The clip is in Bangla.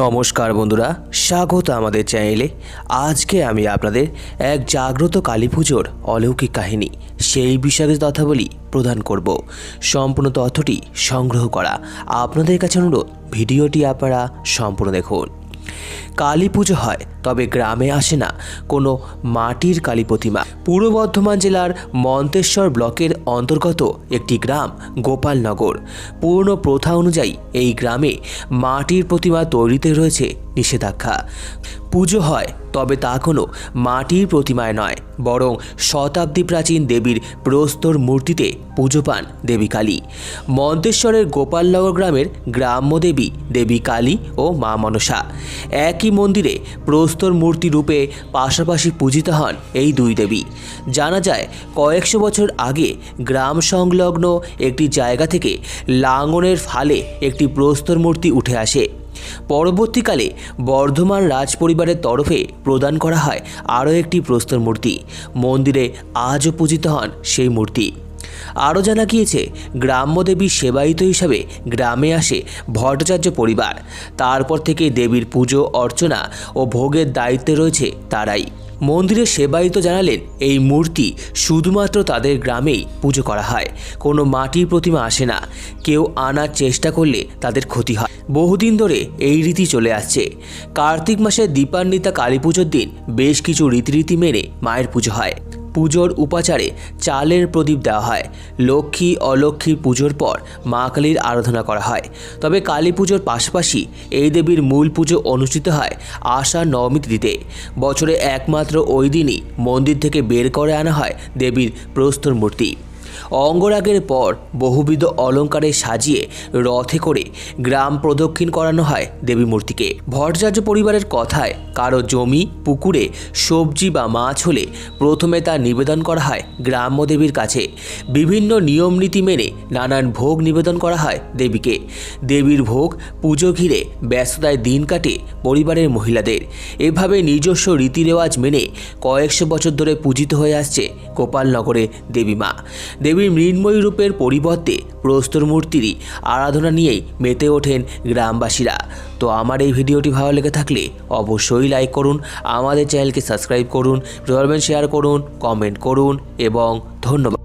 নমস্কার বন্ধুরা, স্বাগত আমাদের চ্যানেলে। আজকে আমি আপনাদের এক জাগ্রত কালী পুজোর অলৌকিক কাহিনী, সেই বিষয়ে তথ্যাবলী প্রদান করব। সম্পূর্ণ তথ্যটি সংগ্রহ করা আপনাদের কাছে অনুরোধ, ভিডিওটি আপনারা সম্পূর্ণ দেখুন। কালী পুজো হয় তবে গ্রামে আসে না কোনো মাটির কালী প্রতিমা পূর্ব বর্ধমান জেলার মন্তেশ্বর ব্লকের অন্তর্গত একটি গ্রাম, গোপালনগর। পুরনো প্রথা অনুযায়ী এই গ্রামে মাটির প্রতিমা তৈরিতে রয়েছে নিষেধাজ্ঞা। পুজো হয়, তবে তা কোনো মাটির প্রতিমায় নয়, বরং শতাব্দী প্রাচীন দেবীর প্রস্তর মূর্তিতে পুজো পান দেবী কালী। মন্তেশ্বরের গোপালনগর গ্রামের গ্রাম্য দেবী দেবী কালী ও মা মনসা। একই মন্দিরে প্রস্তর মূর্তি রূপে পাশাপাশি পূজিত হন এই দুই দেবী। জানা যায়, কয়েকশো বছর আগে গ্রাম সংলগ্ন একটি জায়গা থেকে লাঙনের ফালে একটি প্রস্তর মূর্তি উঠে আসে। পরবর্তীকালে বর্ধমান রাজ পরিবারের তরফে প্রদান করা হয় আরও একটি প্রস্তর মূর্তি। মন্দিরে আজও পূজিত হন সেই মূর্তি। আরও জানা গিয়েছে, গ্রাম্য দেবীর সেবায়িত হিসাবে গ্রামে আসে ভট্টাচার্য পরিবার। তারপর থেকে দেবীর পুজো, অর্চনা ও ভোগের দায়িত্বে রয়েছে তারাই। মন্দিরের সেবায়িত জানালেন, এই মূর্তি শুধুমাত্র তাদের গ্রামেই পুজো করা হয়। কোনো মাটির প্রতিমা আসে না। কেউ আনার চেষ্টা করলে তাদের ক্ষতি হয়। বহুদিন ধরে এই রীতি চলে আসছে। কার্তিক মাসের দীপান্বিতা কালী পুজোর দিন বেশ কিছু রীতিরীতি মেনে মায়ের পুজো হয়। পুজোর উপাচারে চালের প্রদীপ দেওয়া হয়। লক্ষ্মী অলক্ষ্মী পুজোর পর মা কালীর আরাধনা করা হয়। তবে কালী পুজোর পাশাপাশি এই দেবীর মূল পুজো অনুষ্ঠিত হয় আষাঢ় নবমী তিথিতে বছরে একমাত্র ওই দিনই মন্দির থেকে বের করে আনা হয় দেবীর প্রস্তর মূর্তি। অঙ্গরাগের পর বহুবিধ অলঙ্কারে সাজিয়ে রথে করে গ্রাম প্রদক্ষিণ করানো হয় দেবী মূর্তিকে ভট্টাচার্য পরিবারের কথায় কারও জমি, পুকুরে সবজি বা মাছ হলে প্রথমে তা নিবেদন করা হয় গ্রাম্য দেবীর কাছে। বিভিন্ন নিয়ম নীতি মেনে নানান ভোগ নিবেদন করা হয় দেবীকে। দেবীর ভোগ পুজো ঘিরে ব্যস্ততায় দিন কাটে পরিবারের মহিলাদের। এভাবে নিজস্ব রীতি রেওয়াজ মেনে কয়েকশো বছর ধরে পূজিত হয়ে আসছে গোপালনগরে দেবী মা দেবীর মৃন্ময়ী রূপের পরিবর্তে প্রস্তর মূর্তিরই আরাধনা নিয়েই মেতে ওঠেন গ্রামবাসীরা। তো আমার এই ভিডিওটি ভালো লেগে থাকলে অবশ্যই লাইক করুন, আমাদের চ্যানেলকে সাবস্ক্রাইব করুন শেয়ার করুন কমেন্ট করুন এবং ধন্যবাদ।